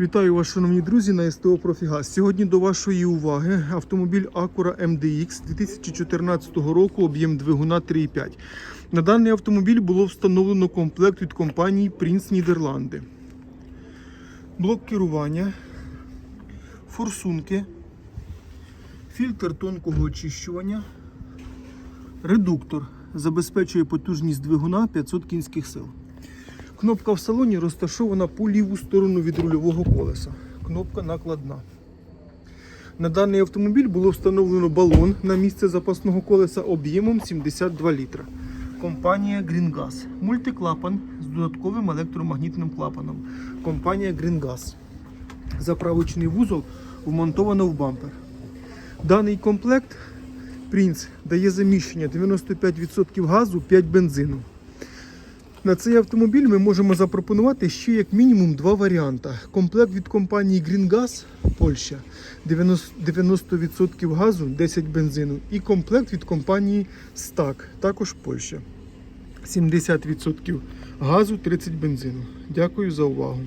Вітаю вас, шановні друзі, на СТО Профігаз. Сьогодні до вашої уваги автомобіль Acura MDX 2014 року, об'єм двигуна 3,5. На даний автомобіль було встановлено комплект від компанії Prince Нідерланди. Блок керування, форсунки, фільтр тонкого очищування, редуктор забезпечує потужність двигуна 500 кінських сил. Кнопка в салоні розташована по ліву сторону від рульового колеса. Кнопка накладна. На даний автомобіль було встановлено балон на місце запасного колеса об'ємом 72 літра. Компанія GreenGas. Мультиклапан з додатковим електромагнітним клапаном. Компанія GreenGas. Заправочний вузол вмонтовано в бампер. Даний комплект Prince дає заміщення 95% газу, 5 бензину. На цей автомобіль ми можемо запропонувати ще як мінімум два варіанти. Комплект від компанії GreenGas Польща 90% 90% газу, 10 бензину. І комплект від компанії Stack, також Польща. 70% газу, 30 бензину. Дякую за увагу.